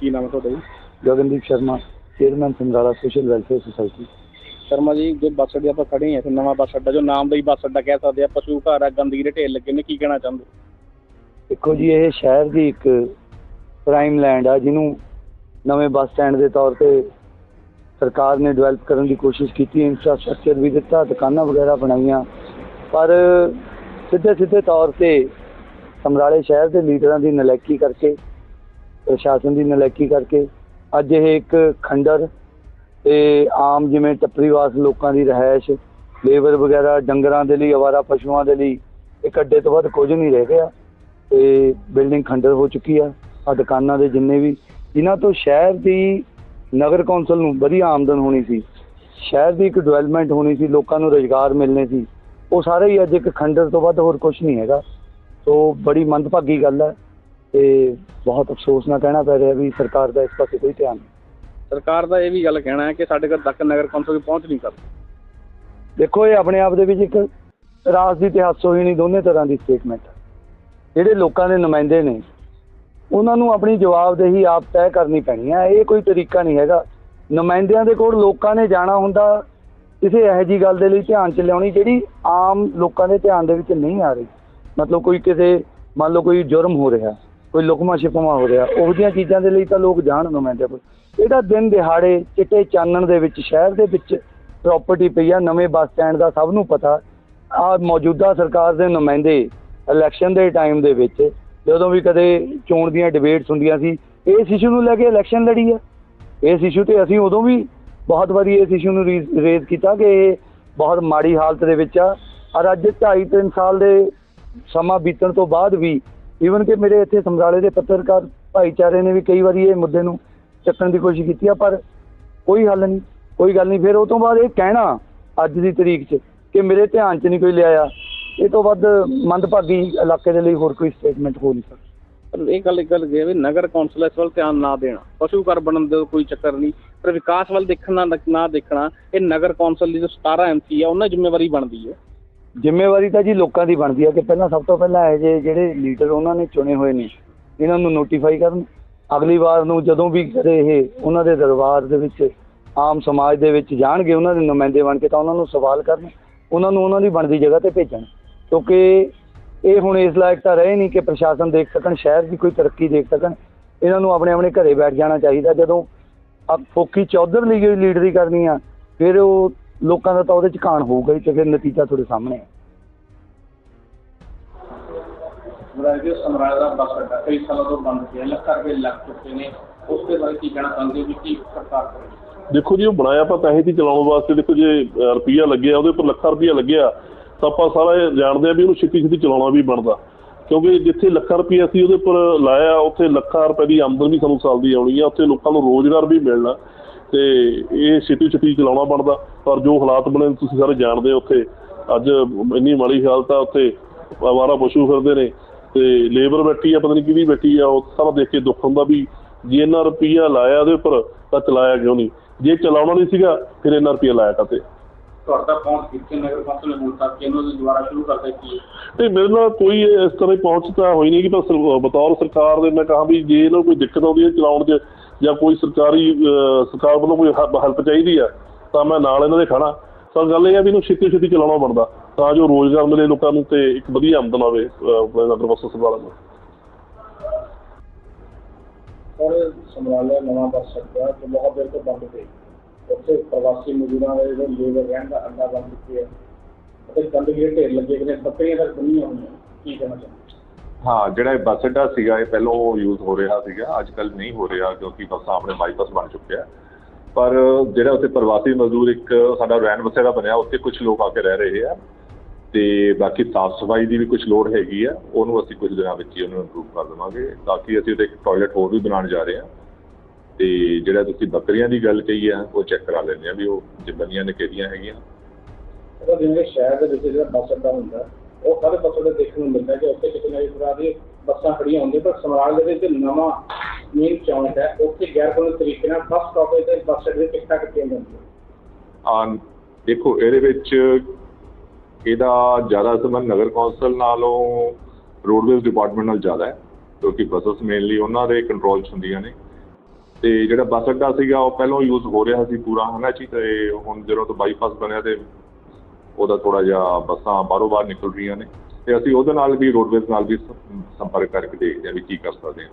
ਕੀ ਨਾਮ ਹੈ ਤੁਹਾਡਾ ਜੀ? Gagandeep Sharma chairman Samrala social welfare society. Sharma ji ਜੋ ਬੱਸ ਅੱਡੇ ਆਪਾਂ ਖੜੇ ਹਾਂ ਇੱਥੇ ਨਵਾਂ ਬੱਸ ਅੱਡਾ ਜੋ ਨਾਮ ਦਾ ਹੀ ਬੱਸ ਅੱਡਾ ਕਹਿ ਸਕਦੇ ਆ ਪਸ਼ੂ ਘਰ ਆ ਗੰਦਗੀ ਦੇ ਢੇਰ ਲੱਗੇ ਨੇ ਕੀ ਕਹਿਣਾ ਚਾਹੁੰਦੇ? ਦੇਖੋ ਜੀ ਇਹ ਸ਼ਹਿਰ ਦੀ ਇੱਕ ਪ੍ਰਾਈਮ ਲੈਂਡ ਆ ਜਿਹਨੂੰ ਨਵੇਂ ਬੱਸ ਸਟੈਂਡ ਦੇ ਤੌਰ ਤੇ ਸਰਕਾਰ ਨੇ ਡਿਵੈਲਪ ਕਰਨ ਦੀ ਕੋਸ਼ਿਸ਼ ਕੀਤੀ ਇਨਫਰਾਸਟ੍ਰਕਚਰ ਵੀ ਦਿੱਤਾ ਦੁਕਾਨਾਂ ਵਗੈਰਾ ਬਣਾਈਆਂ। ਪਰ ਸਿੱਧੇ ਸਿੱਧੇ ਤੌਰ ਤੇ ਸਮਰਾਲੇ ਸ਼ਹਿਰ ਦੇ ਲੀਡਰਾਂ ਦੀ ਨਲਾਇਕੀ ਕਰਕੇ ਪ੍ਰਸ਼ਾਸਨ ਦੀ ਨਲਾਇਕੀ ਕਰਕੇ ਅੱਜ ਇਹ ਇੱਕ ਖੰਡਰ ਤੇ ਆਮ ਜਿਵੇਂ ਟੱਪਰੀਵਾਸ ਲੋਕਾਂ ਦੀ ਰਹਿائش ਲੇਬਰ ਵਗੈਰਾ, ਡੰਗਰਾਂ ਦੇ ਲਈ ਆਵਾਰਾ ਪਸ਼ੂਆਂ ਦੇ ਲਈ ਇੱਕ ਅੱਡੇ ਤੋਂ ਵੱਧ ਕੁਝ ਨਹੀਂ ਰਹਿ ਗਿਆ ਤੇ ਬਿਲਡਿੰਗ ਖੰਡਰ ਹੋ ਚੁੱਕੀ ਆ ਆ ਦੁਕਾਨਾਂ ਦੇ ਜਿੰਨੇ ਵੀ ਇਹਨਾਂ ਤੋਂ ਸ਼ਹਿਰ ਦੀ ਨਗਰ ਕੌਂਸਲ ਨੂੰ ਵਧੀਆ ਆਮਦਨ ਹੋਣੀ ਸੀ, ਸ਼ਹਿਰ ਦੀ ਇੱਕ ਡਿਵੈਲਪਮੈਂਟ ਹੋਣੀ ਸੀ, ਲੋਕਾਂ ਨੂੰ ਰੋਜ਼ਗਾਰ ਮਿਲਨੇ ਸੀ, ਉਹ ਸਾਰੇ ਹੀ ਅੱਜ ਇੱਕ ਖੰਡਰ ਤੋਂ ਵੱਧ ਹੋਰ ਕੁਝ ਨਹੀਂ ਹੈਗਾ। ਸੋ ਬੜੀ ਮੰਦਭਾਗੀ ਗੱਲ ਹੈ। ਤੇ ਬਹੁਤ ਅਫਸੋਸ ਨਾਲ ਕਹਿਣਾ ਪੈ ਰਿਹਾ ਵੀ ਸਰਕਾਰ ਦਾ ਇਸ ਪਾਸੇ ਕੋਈ ਧਿਆਨ ਨਹੀਂ। ਸਰਕਾਰ ਦਾ ਇਹ ਵੀ ਗੱਲ ਕਹਿਣਾ ਹੈ ਕਿ ਸਾਡੇ ਕੋਲ ਤੱਕ ਨਗਰ ਕੌਂਸਲ ਦੀ ਪਹੁੰਚ ਨਹੀਂ ਕਰਦੀ ਦੇਖੋ ਇਹ ਆਪਣੇ ਆਪ ਦੇ ਵਿੱਚ ਇੱਕ ਰਾਜ ਦੀ ਤੇ ਹਾਸੋਹੀਣੀ ਦੋਨੇ ਤਰ੍ਹਾਂ ਦੀ ਸਟੇਟਮੈਂਟ ਜਿਹੜੇ ਲੋਕਾਂ ਦੇ ਨੁਮਾਇੰਦੇ ਨੇ ਉਹਨਾਂ ਨੂੰ ਆਪਣੀ ਜਵਾਬਦੇਹੀ ਆਪ ਤੈਅ ਕਰਨੀ ਪੈਣੀ ਹੈ ਇਹ ਕੋਈ ਤਰੀਕਾ ਨਹੀਂ ਹੈਗਾ। ਨੁਮਾਇੰਦਿਆਂ ਦੇ ਕੋਲ ਲੋਕਾਂ ਨੇ ਜਾਣਾ ਹੁੰਦਾ ਕਿਸੇ ਇਹੋ ਜੀ ਗੱਲ ਦੇ ਲਈ ਧਿਆਨ ਚ ਲਿਆਉਣੀ ਜਿਹੜੀ ਆਮ ਲੋਕਾਂ ਦੇ ਧਿਆਨ ਦੇ ਵਿੱਚ ਨਹੀਂ ਆ ਰਹੀ। ਮਤਲਬ ਕੋਈ ਕਿਸੇ ਮੰਨ ਲਓ ਕੋਈ ਜੁਰਮ ਹੋ ਰਿਹਾ। ਕੋਈ ਲੁਕਮਾ ਛਿਪਮਾ ਹੋ ਰਿਹਾ। ਉਹੋ ਜਿਹੀਆਂ ਚੀਜ਼ਾਂ ਦੇ ਲਈ ਤਾਂ ਲੋਕ ਜਾਣ ਨੁਮਾਇੰਦਿਆਂ ਕੋਲ ਇਹਦਾ ਦਿਨ ਦਿਹਾੜੇ ਚਿੱਟੇ ਚਾਨਣ ਦੇ ਵਿੱਚ, ਸ਼ਹਿਰ ਦੇ ਵਿੱਚ ਪ੍ਰਾਪਰਟੀ ਪਈ ਆ, ਨਵੇਂ ਬੱਸ ਸਟੈਂਡ ਦਾ ਸਭ ਨੂੰ ਪਤਾ। ਆ ਮੌਜੂਦਾ ਸਰਕਾਰ ਦੇ ਨੁਮਾਇੰਦੇ ਇਲੈਕਸ਼ਨ ਦੇ ਟਾਈਮ ਦੇ ਵਿੱਚ, ਜਦੋਂ ਵੀ ਕਦੇ ਚੋਣ ਦੀਆਂ ਡਿਬੇਟਸ ਹੁੰਦੀਆਂ ਸੀ, ਇਸ ਇਸ਼ੂ ਨੂੰ ਲੈ ਕੇ ਇਲੈਕਸ਼ਨ ਲੜੀ ਆ। ਇਸ ਇਸ਼ੂ ਤੇ ਅਸੀਂ ਉਦੋਂ ਵੀ ਬਹੁਤ ਵਾਰੀ ਇਸ ਇਸ਼ੂ ਨੂੰ ਰੇਜ਼ ਕੀਤਾ ਕਿ ਇਹ ਬਹੁਤ ਮਾੜੀ ਹਾਲਤ ਦੇ ਵਿੱਚ ਆ। ਔਰ ਅੱਜ 2.5 3 ਸਾਲ ਦੇ ਸਮਾਂ ਬੀਤਣ ਤੋਂ ਬਾਅਦ ਵੀ ਈਵਨ ਕਿ ਮੇਰੇ ਇੱਥੇ ਸਮਰਾਲੇ ਦੇ ਪੱਤਰਕਾਰ ਭਾਈਚਾਰੇ ਨੇ ਵੀ ਕਈ ਵਾਰੀ ਇਹ ਮੁੱਦੇ ਨੂੰ ਚੱਕਣ ਦੀ ਕੋਸ਼ਿਸ਼ ਕੀਤੀ ਆ, ਪਰ ਕੋਈ ਹੱਲ ਨਹੀਂ, ਕੋਈ ਗੱਲ ਨਹੀਂ। ਫਿਰ ਉਹ ਤੋਂ ਬਾਅਦ ਇਹ ਕਹਿਣਾ ਅੱਜ ਦੀ ਤਰੀਕ 'ਚ ਕਿ ਮੇਰੇ ਧਿਆਨ 'ਚ ਨਹੀਂ ਕੋਈ ਲਿਆਇਆ। ਇਹ ਤੋਂ ਵੱਧ ਮੰਦਭਾਗੀ ਇਲਾਕੇ ਦੇ ਲਈ ਹੋਰ ਕੋਈ ਸਟੇਟਮੈਂਟ ਹੋ ਨਹੀਂ ਸਕਦਾ। ਪਰ ਇਹ ਗੱਲ, ਇੱਕ ਗੱਲ ਇਹ ਹੈ ਵੀ ਨਗਰ ਕੌਂਸਲ ਇਸ ਵੱਲ ਧਿਆਨ ਨਾ ਦੇਣਾ। ਪਸ਼ੂ ਘਰ ਬਣਨ ਦਾ ਕੋਈ ਚੱਕਰ ਨਹੀਂ। ਪਰ ਵਿਕਾਸ ਵੱਲ ਦੇਖਣਾ, ਨਾ- ਦੇਖਣਾ, ਇਹ ਨਗਰ ਕੌਂਸਲ ਦੀ ਜੋ 17 ਐਮਸੀ ਆ, ਉਹਨਾਂ ਦੀ ਜ਼ਿੰਮੇਵਾਰੀ ਬਣਦੀ ਹੈ। ਜ਼ਿੰਮੇਵਾਰੀ ਤਾਂ ਜੀ ਲੋਕਾਂ ਦੀ ਬਣਦੀ ਆ ਕਿ ਪਹਿਲਾਂ ਸਭ ਤੋਂ ਪਹਿਲਾਂ ਇਹ ਜਿਹੇ ਜਿਹੜੇ ਲੀਡਰ ਉਹਨਾਂ ਨੇ ਚੁਣੇ ਹੋਏ ਨੇ, ਇਹਨਾਂ ਨੂੰ ਨੋਟੀਫਾਈ ਕਰਨ। ਅਗਲੀ ਵਾਰ ਨੂੰ ਜਦੋਂ ਵੀ ਕਦੇ ਇਹ, ਉਹਨਾਂ ਦੇ ਦਰਬਾਰ ਦੇ ਵਿੱਚ, ਆਮ ਸਮਾਜ ਦੇ ਵਿੱਚ ਜਾਣਗੇ, ਉਹਨਾਂ ਦੇ ਨੁਮਾਇੰਦੇ ਬਣ ਕੇ ਤਾਂ ਉਹਨਾਂ ਨੂੰ ਸਵਾਲ ਕਰਨ, ਉਹਨਾਂ ਨੂੰ ਉਹਨਾਂ ਦੀ ਬਣਦੀ ਜਗ੍ਹਾ ਤੇ ਭੇਜਣ। ਕਿਉਂਕਿ ਇਹ ਹੁਣ ਇਸ ਲਾਇਕ ਤਾਂ ਰਹੇ ਨਹੀਂ ਕਿ ਪ੍ਰਸ਼ਾਸਨ ਦੇਖ ਸਕਣ, ਸ਼ਹਿਰ ਦੀ ਕੋਈ ਤਰੱਕੀ ਦੇਖ ਸਕਣ। ਇਹਨਾਂ ਨੂੰ ਆਪਣੇ ਆਪਣੇ ਘਰੇ ਬੈਠ ਜਾਣਾ ਚਾਹੀਦਾ। ਜਦੋਂ ਆ ਫੋਕੀ ਚੌਧਰ ਲਈ ਲੀਡਰੀ ਕਰਨੀ ਆ, ਫਿਰ ਉਹ ਲੋਕਾਂ ਦਾ ਤਾਂ ਉਹਦੇ ਚ ਕਾਣ ਹੋਊਗਾ ਹੀ ਤੇ ਫਿਰ ਨਤੀਜਾ ਤੁਹਾਡੇ ਸਾਹਮਣੇ ਹੈ। ਰਾਜੇ ਸਮਰਾਜ ਦਾ ਬੱਸ ਅੱਡਾ ਕਈ ਸਾਲਾਂ ਤੋਂ ਬੰਦ ਪਿਆ ਲੱਖਾਂ ਰੁਪਏ ਲੱਗ ਚੁੱਕੇ ਨੇ। ਉਸ ਦੇ ਬਾਰੇ ਕੀ ਕਹਿਣਾ ਚਾਹੁੰਦੇ ਹੋ ਵੀ ਕੀ ਸਰਕਾਰ ਕਰੇ ਦੇਖੋ ਜੀ ਉਹ ਬਣਾਇਆ ਆਪਾਂ ਪੈਸੇ ਦੀ ਚਲਾਉਣ ਵਾਸਤੇ ਦੇਖੋ ਜੇ ਰੁਪਈਆ ਲੱਗਿਆ ਉਹਦੇ ਉੱਪਰ ਲੱਖਾਂ ਰੁਪਈਆ ਲੱਗਿਆ ਤਾਂ ਆਪਾਂ ਸਾਰਾ ਇਹ ਜਾਣਦੇ ਆ ਵੀ ਉਹਨੂੰ ਛੇਤੀ ਛੇਤੀ ਚਲਾਉਣਾ ਵੀ ਬਣਦਾ। ਕਿਉਂਕਿ ਜਿੱਥੇ ਲੱਖਾਂ ਰੁਪਈਆ ਅਸੀਂ ਉਹਦੇ ਉੱਪਰ ਲਾਇਆ ਉੱਥੇ ਲੱਖਾਂ ਰੁਪਏ ਦੀ ਆਮਦਨ ਵੀ ਸਾਨੂੰ ਸਾਲ ਦੀ ਆਉਣੀ ਆ ਉੱਥੇ ਲੋਕਾਂ ਨੂੰ ਰੋਜ਼ਗਾਰ ਵੀ ਮਿਲਣਾ। ਤੇ ਇਹ ਛੇਤੀ ਛੇਤੀ ਚਲਾਉਣਾ ਬਣਦਾ ਪਰ ਜੋ ਹਾਲਾਤ ਬਣੇ ਤੁਸੀਂ ਸਾਰੇ ਜਾਣਦੇ ਹੋ ਉੱਥੇ। ਅੱਜ ਇੰਨੀ ਮਾੜੀ ਹਾਲਤ ਆ ਉੱਥੇ ਆਵਾਰਾ ਪਸ਼ੂ ਫਿਰਦੇ ਨੇ ਤੇ ਲੇਬਰ ਬੈਠੀ ਆ ਪਤਾ ਨਹੀਂ ਕਿਹਦੀ ਬੈਠੀ ਆ ਉਹ ਸਾਰਾ ਦੇਖ ਕੇ ਦੁੱਖ ਹੁੰਦਾ ਵੀ ਜੇ ਇੰਨਾ ਰੁਪਈਆ ਲਾਇਆ ਉਹਦੇ ਉੱਪਰ ਤਾਂ ਚਲਾਇਆ ਕਿਉਂ ਨਹੀਂ? ਜੇ ਚਲਾਉਣਾ ਨਹੀਂ ਸੀਗਾ ਫਿਰ ਇੰਨਾ ਰੁਪਈਆ ਲਾਇਆ ਕਾਤੇ ਤੁਹਾਡਾ ਪਹੁੰਚ ਕਿੱਥੇ? ਨਗਰ ਕੌਂਸਲ ਨੇ ਤੱਕ ਇਹਨੂੰ ਦੁਬਾਰਾ ਸ਼ੁਰੂ ਕਰ ਦਿੱਤੀ ਹੈ। ਤੇ ਮੇਰੇ ਨਾਲ ਕੋਈ ਇਸ ਤਰ੍ਹਾਂ ਦੀ ਪਹੁੰਚ ਤਾਂ ਹੋਈ ਨਹੀਂ ਕਿ ਸਰ- ਬਤੌਰ ਸਰਕਾਰ ਦੇ ਮੈਂ ਕਹਾਂ ਵੀ ਜੇ ਇਹਨਾਂ ਕੋਈ ਦਿੱਕਤ ਆਉਂਦੀ ਹੈ ਚਲਾਉਣ 'ਚ ਜਾਂ ਕੋਈ ਸਰਕਾਰੀ ਅਹ, ਸਰਕਾਰ ਵੱਲੋਂ ਕੋਈ ਹੈਲਪ ਚਾਹੀਦੀ ਆ ਤਾਂ ਮੈਂ ਨਾਲ ਇਹਨਾਂ ਦੇ ਖੜਾ। ਤਾਂ ਗੱਲ ਇਹ ਆ ਵੀ ਇਹਨੂੰ ਛੇਤੀ ਛੇਤੀ ਚਲਾਉਣਾ ਬਣਦਾ ਤਾਂ ਜੋ ਰੋਜ਼ਗਾਰ ਮਿਲੇ ਲੋਕਾਂ ਨੂੰ ਤੇ ਇੱਕ ਵਧੀਆ ਆਮਦਨ ਆਵੇ ਅਹ, ਆਪਣੇ ਨਗਰ ਵਸੋਂ ਸੰਭਾਲਣ ਨੂੰ। ਔਰ ਸਮਰਾਲਾ ਨਵਾਂ ਬੱਸ ਅੱਡਾ ਜੋ ਬਹੁਤ ਦੇਰ ਤੋਂ ਬੰਦ ਪਈ ਉੱਥੇ ਪ੍ਰਵਾਸੀ ਮਜ਼ਦੂਰਾਂ ਦੇ ਜਿਹੜੇ ਲੇਬਰ ਰਹਿਣ ਦਾ ਅੱਡਾ ਬੰਦ ਚੁੱਕਿਆ ਅਤੇ ਗੰਦਗੀ ਦੇ ਢੇਰ ਲੱਗੇ ਨੇ ਬੱਕਰੀਆਂ ਤੱਕ ਬੰਨੀਆਂ ਹੋਈਆਂ ਕੀ ਕਹਿਣਾ ਚਾਹੁੰਦੇ ਹਾਂ, ਜਿਹੜਾ ਇਹ ਬੱਸ ਅੱਡਾ ਸੀਗਾ, ਇਹ ਪਹਿਲਾਂ ਯੂਜ਼ ਹੋ ਰਿਹਾ ਸੀਗਾ ਅੱਜ ਕੱਲ ਨਹੀਂ ਹੋ ਰਿਹਾ ਕਿਉਂਕਿ ਬੱਸਾਂ ਆਪਣੇ ਬਾਈਪਾਸ ਬਣ ਚੁੱਕਿਆ। ਪਰ ਜਿਹੜਾ ਉੱਥੇ ਪ੍ਰਵਾਸੀ ਮਜ਼ਦੂਰ ਇੱਕ ਸਾਡਾ ਰੈਨ ਬਸੇਰਾ ਬਣਿਆ, ਉੱਥੇ ਕੁਝ ਲੋਕ ਆ ਕੇ ਰਹਿ ਰਹੇ ਆ ਤੇ ਬਾਕੀ ਸਾਫ਼ ਸਫ਼ਾਈ ਦੀ ਵੀ ਕੁਝ ਲੋੜ ਹੈਗੀ ਆ, ਉਹਨੂੰ ਅਸੀਂ ਕੁਝ ਦਿਨਾਂ ਵਿੱਚ ਹੀ ਉਹਨੂੰ ਇੰਪਰੂਵ ਕਰ ਦੇਵਾਂਗੇ। ਤਾਂ ਕਿ ਅਸੀਂ ਉਹਦੇ ਇੱਕ ਟਾਇਲਟ ਹੋਰ ਵੀ ਬਣਾਉਣ ਜਾ ਰਹੇ ਹਾਂ ਤੇ ਜਿਹੜਾ ਤੁਸੀਂ ਬੱਕਰੀਆਂ ਦੀ ਗੱਲ ਕਹੀ ਆ, ਉਹ ਚੈੱਕ ਕਰਾ ਲੈਂਦੇ ਆ ਵੀ ਉਹ ਜਿੰਨੀਆਂ ਨੇ ਕਿਹੜੀਆਂ ਹੈਗੀਆਂ। ਉਹ ਜਿਵੇਂ ਸ਼ਹਿਰ ਦੇ ਵਿੱਚ ਜਿਹੜਾ ਬੱਸ ਅੱਡਾ ਹੁੰਦਾ ਉਹ ਸਾਰੇ ਬੱਸ ਅੱਡੇ ਦੇਖਣ ਨੂੰ ਮਿਲਦਾ ਕਿ ਉੱਥੇ ਕਿਤੇ ਨਾ ਕਿਤੇ ਤਰ੍ਹਾਂ ਦੀ ਬੱਸਾਂ ਖੜੀਆਂ ਹੁੰਦੀਆਂ, ਪਰ ਸਮਰਾਲ ਦੇ ਵਿੱਚ ਨਵਾਂ ਮੇਨ ਚੌਂਕ ਹੈ, ਉੱਥੇ ਗੈਰ ਕਾਨੂੰਨੀ ਤਰੀਕੇ ਨਾਲ ਬੱਸ ਸਟਾਪੇਜ ਤੇ ਬੱਸ ਅੱਡੇ ਦੇ ਟਿਕਟਾਂ ਕੱਟੀਆਂ ਜਾਂਦੀਆਂ। ਆ ਦੇਖੋ, ਇਹਦੇ ਵਿੱਚ ਇਹਦਾ ਜ਼ਿਆਦਾ ਸੰਬੰਧ ਨਗਰ ਕੌਂਸਲ ਨਾਲੋਂ ਰੋਡਵੇਜ਼ ਡਿਪਾਰਟਮੈਂਟ ਨਾਲ ਜ਼ਿਆਦਾ ਹੈ, ਕਿਉਂਕਿ ਬੱਸਸ ਮੇਨਲੀ ਉਹਨਾਂ ਦੇ ਕੰਟਰੋਲ 'ਚ ਹੁੰਦੀਆਂ ਨੇ। ਤੇ ਜਿਹੜਾ ਬੱਸ ਅੱਡਾ ਸੀਗਾ, ਉਹ ਪਹਿਲਾਂ ਯੂਜ਼ ਹੋ ਰਿਹਾ ਸੀ ਪੂਰਾ, ਹਨਾ ਜੀ? ਤੇ ਹੁਣ ਜਦੋਂ ਤੋਂ ਬਾਈਪਾਸ ਬਣਿਆ ਤੇ ਉਹਦਾ ਥੋੜਾ ਜਿਹਾ ਬੱਸਾਂ ਬਾਹਰੋਂ ਬਾਹਰ ਨਿਕਲ ਰਹੀਆਂ ਨੇ ਤੇ ਅਸੀਂ ਉਹਦੇ ਨਾਲ ਵੀ ਰੋਡਵੇਜ਼ ਨਾਲ ਵੀ ਸੰਪਰਕ ਕਰਕੇ ਦੇਖਦੇ ਹਾਂ ਵੀ ਕੀ ਕਰ ਸਕਦੇ ਹਾਂ।